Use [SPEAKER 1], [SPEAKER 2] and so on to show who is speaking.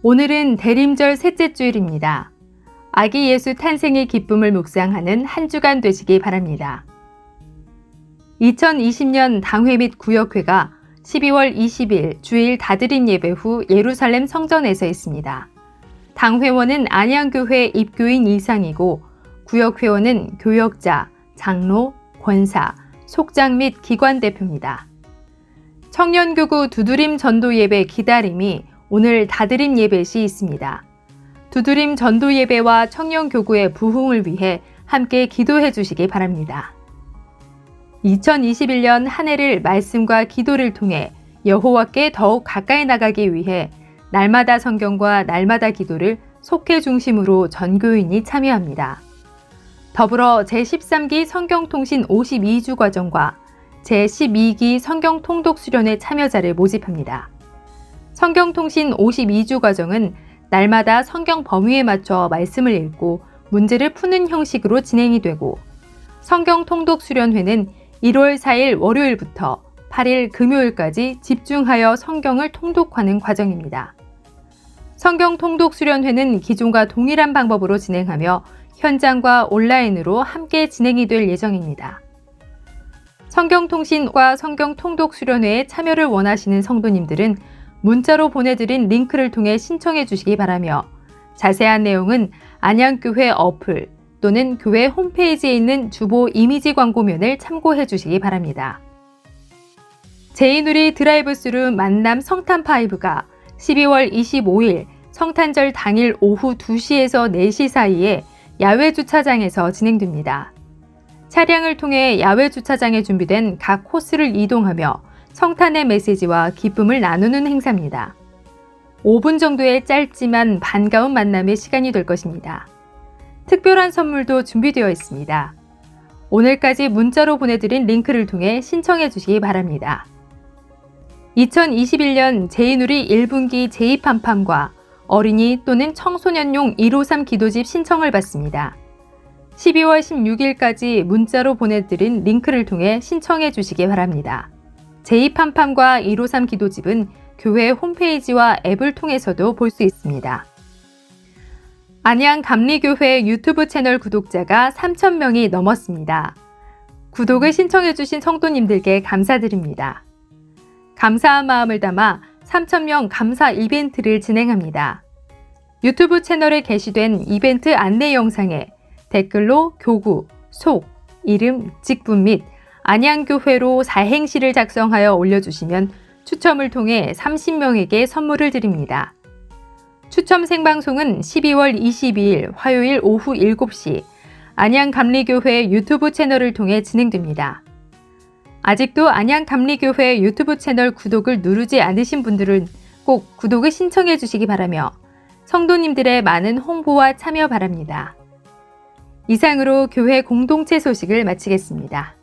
[SPEAKER 1] 오늘은 대림절 셋째 주일입니다. 아기 예수 탄생의 기쁨을 묵상하는 한 주간 되시기 바랍니다. 2020년 당회 및 구역회가 12월 20일 주일 다드림 예배 후 예루살렘 성전에서 있습니다. 당회원은 안양교회 입교인 이상이고 구역회원은 교역자, 장로, 권사, 속장 및 기관 대표입니다. 청년교구 두드림 전도 예배 기다림이 오늘 다드림 예배 시 있습니다. 두드림 전도 예배와 청년 교구의 부흥을 위해 함께 기도해 주시기 바랍니다. 2021년 한 해를 말씀과 기도를 통해 여호와께 더욱 가까이 나가기 위해 날마다 성경과 날마다 기도를 속회 중심으로 전교인이 참여합니다. 더불어 제13기 성경통신 52주 과정과 제12기 성경 통독 수련회 참여자를 모집합니다. 성경통신 52주 과정은 날마다 성경 범위에 맞춰 말씀을 읽고 문제를 푸는 형식으로 진행이 되고 성경 통독 수련회는 1월 4일 월요일부터 8일 금요일까지 집중하여 성경을 통독하는 과정입니다. 성경 통독 수련회는 기존과 동일한 방법으로 진행하며 현장과 온라인으로 함께 진행이 될 예정입니다. 성경통신과 성경통독 수련회에 참여를 원하시는 성도님들은 문자로 보내드린 링크를 통해 신청해 주시기 바라며 자세한 내용은 안양교회 어플 또는 교회 홈페이지에 있는 주보 이미지 광고면을 참고해 주시기 바랍니다. 제이누리 드라이브 스루 만남 성탄5가 12월 25일 성탄절 당일 오후 2시에서 4시 사이에 야외 주차장에서 진행됩니다. 차량을 통해 야외 주차장에 준비된 각 코스를 이동하며 성탄의 메시지와 기쁨을 나누는 행사입니다. 5분 정도의 짧지만 반가운 만남의 시간이 될 것입니다. 특별한 선물도 준비되어 있습니다. 오늘까지 문자로 보내드린 링크를 통해 신청해 주시기 바랍니다. 2021년 제이누리 1분기 제2판판과 어린이 또는 청소년용 153 기도집 신청을 받습니다. 12월 16일까지 문자로 보내드린 링크를 통해 신청해 주시기 바랍니다. 제2판판과 153 기도집은 교회 홈페이지와 앱을 통해서도 볼 수 있습니다. 안양 감리교회 유튜브 채널 구독자가 3,000명이 넘었습니다. 구독을 신청해주신 성도님들께 감사드립니다. 감사한 마음을 담아 3,000명 감사 이벤트를 진행합니다. 유튜브 채널에 게시된 이벤트 안내 영상에 댓글로 교구, 속, 이름, 직분 및 안양교회로 사행시를 작성하여 올려주시면 추첨을 통해 30명에게 선물을 드립니다. 추첨 생방송은 12월 22일 화요일 오후 7시 안양감리교회 유튜브 채널을 통해 진행됩니다. 아직도 안양감리교회 유튜브 채널 구독을 누르지 않으신 분들은 꼭 구독을 신청해 주시기 바라며 성도님들의 많은 홍보와 참여 바랍니다. 이상으로 교회 공동체 소식을 마치겠습니다.